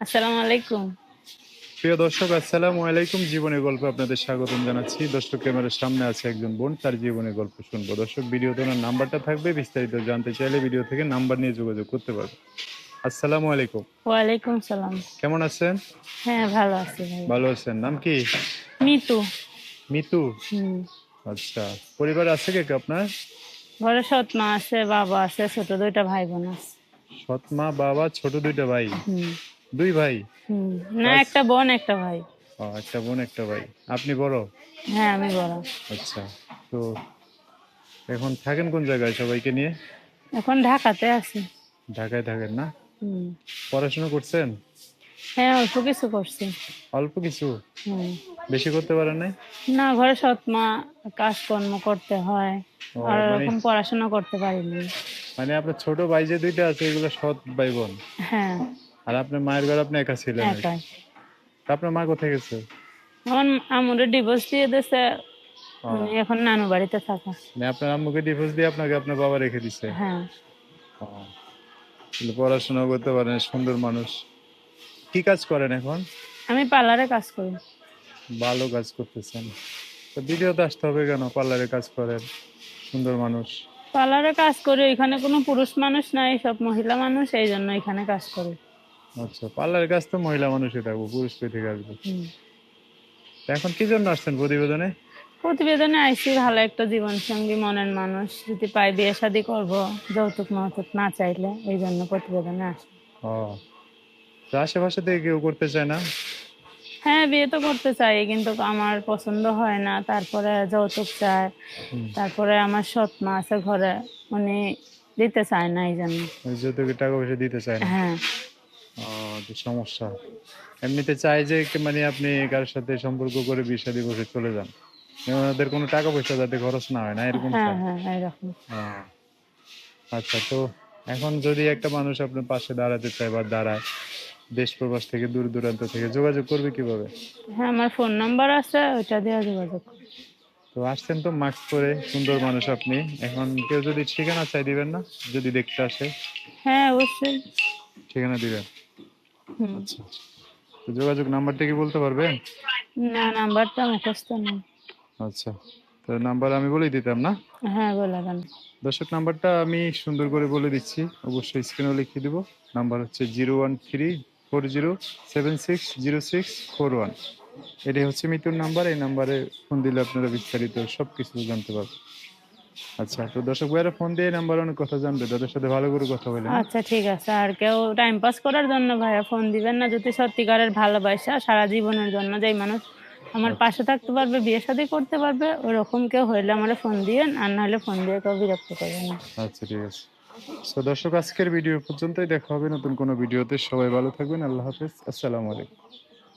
আসসালামু আলাইকুম। প্রিয় দর্শক আসসালামু আলাইকুম। জীবনের গল্প আপনাদের স্বাগতম জানাচ্ছি। দর্শক ক্যামেরার সামনে আছে একজন বোন তার জীবনের গল্প শুনব। দর্শক ভিডিওতে ওনার নাম্বারটা থাকবে। বিস্তারিত জানতে চাইলে ভিডিও থেকে নাম্বার নিয়ে যোগাযোগ করতে পারবে আসসালামু আলাইকুম। ওয়ালাইকুম সালাম। কেমন আছেন? হ্যাঁ ভালো আছি ভালো আছেন। নাম কি? মিতু। মিতু? হুম। আচ্ছা পরিবার আছে কে কে আপনার? ঘরে সৎ মা আছে বাবা আছে ছোট দুইটা ভাই বোন আছে। সৎ মা বাবা ছোট দুইটা ভাই। দুই ভাই? না একটা বোন একটা ভাই। ও, একটা বোন একটা ভাই। আপনি বড়? হ্যাঁ আমি বড়। আচ্ছা তো এখন থাকেন কোন জায়গায় সবাইকে নিয়ে? এখন ঢাকাতে আছি। ঢাকায় থাকেন না? পড়াশোনা করছেন? হ্যাঁ অল্প কিছু করছি। অল্প কিছু? বেশি করতে পারেন নাই? না ঘরে সৎ মা কাজকর্ম করতে হয়। আর মানে- এরকম পড়াশোনা করতে পারিনি। মানে আপনার ছোট ভাই যে দুইটা আছে এগুলো সৎ ভাই বোন? হ্যাঁ। আর আপনার মায়ের ঘরে আপনি একা ছিলেন আর কি। একাই। তা আপনার মা কোথায় গেছে? আমার আমার ডিভোর্স দিয়ে দিছে এখন নানু বাড়িতে থাকা। মানে আপনার আম্মুকে ডিভোর্স দিয়ে আপনাকে আপনার বাবা রেখে দিছে? হ্যাঁ। পড়াশোনা করতে পারেন সুন্দর মানুষ। কি কাজ করেন এখন? আমি পার্লারে কাজ করি। ভালো কাজ করতেছেন। তো ভিডিওতে আসতে হবে কেন? পার্লারে কাজ করেন সুন্দর মানুষ। পার্লারে কাজ করি এখানে কোনো পুরুষ মানুষ নাই সব মহিলা মানুষ এই জন্য এখানে কাজ করি। আচ্ছা পার্লারের কাজ তো মহিলা মানুষই থাকব পুরুষ কই থেকে আসবে। এখন কি জন্য আসছেন প্রতিবেদনে? প্রতিবেদনে আইসি ভালো একটা জীবন সঙ্গী মনের মানুষ। যদি পাই বিয়ে শাদি করব যৌতুক মৌতুক না চাইলে এই জন্য প্রতিবেদনে আসি। ও তো আশেপাশে থেকে কেউ করতে চায় না? হ্যাঁ বিয়ে তো করতে চাই কিন্তু আমার পছন্দ হয় না। তারপরে যৌতুক চায় তারপরে আমার সৎ মা আছে ঘরে উনি দিতে চায় না এই জন্য। ওই যৌতুকে টাকা পয়সা দিতে চায় না? হ্যাঁ। তো সমস্যা। এমনিতে চাই যে মানে আপনি কারোর সাথে সম্পর্ক করে বিয়ে শাদী বসে চলে যান। ওদের কোনো টাকা পয়সা যাতে খরচ না হয় না? এরকম হ্যাঁ হ্যাঁ আচ্ছা তো এখন যদি একটা মানুষ আপনার পাশে দাঁড়াতে চায় বা দাঁড়ায় দেশ প্রবাস থেকে দূর দূরান্ত থেকে যোগাযোগ করবে কীভাবে? হ্যাঁ আমার ফোন নাম্বার আছে ওইটা দিয়ে যোগাযোগ তো আসছেন তো মাস্ক পরে সুন্দর মানুষ আপনি। এখন কেউ যদি ঠিকানা চাই দিবেন না? যদি দেখতে আসে? হ্যাঁ অবশ্যই। ঠিকানা দিবেন। আচ্ছা তো যোগাযোগ নাম্বারটা কি বলতে পারবেন না নাম্বারটা মুখস্থ নেই। আচ্ছা তো নাম্বার আমি বলেই দিতাম না? হ্যাঁ বলে দেন। দর্শক নাম্বারটা আমি সুন্দর করে বলে দিচ্ছি। অবশ্যই স্ক্রিনেও লিখিয়ে দিব। নাম্বার হচ্ছে zero one three four zero seven six zero six four one. এটাই হচ্ছে মিতুর নাম্বার। এই নাম্বারে ফোন দিলে আপনারা বিস্তারিত সব কিছু জানতে পারবেন। আচ্ছা তো দর্শক ভাইয়েরা ফোন দিয়ে নাম্বার অনেক কথা জানবে তাদের সাথে ভালো করে কথা বলেন। আচ্ছা ঠিক আছে। আর কেউ টাইম পাস করার জন্য ভাইয়া ফোন দিবেন না যদি সত্যিকারের ভালোবাসা সারা জীবনের জন্য যেই মানুষ আমার পাশে থাকতে পারবে বিয়ে শাদী করতে পারবে ওরকম কেউ হইলে আমার ফোন দিয়েন আর না হলে ফোন দিয়ে কেউ বিরক্ত করবে না। আচ্ছা ঠিক আছে। তো দর্শক আজকের ভিডিও পর্যন্তই। দেখা হবে নতুন কোনো ভিডিওতে সবাই ভালো থাকবেন। আল্লাহ হাফেজ। আসসালামু আলাইকুম।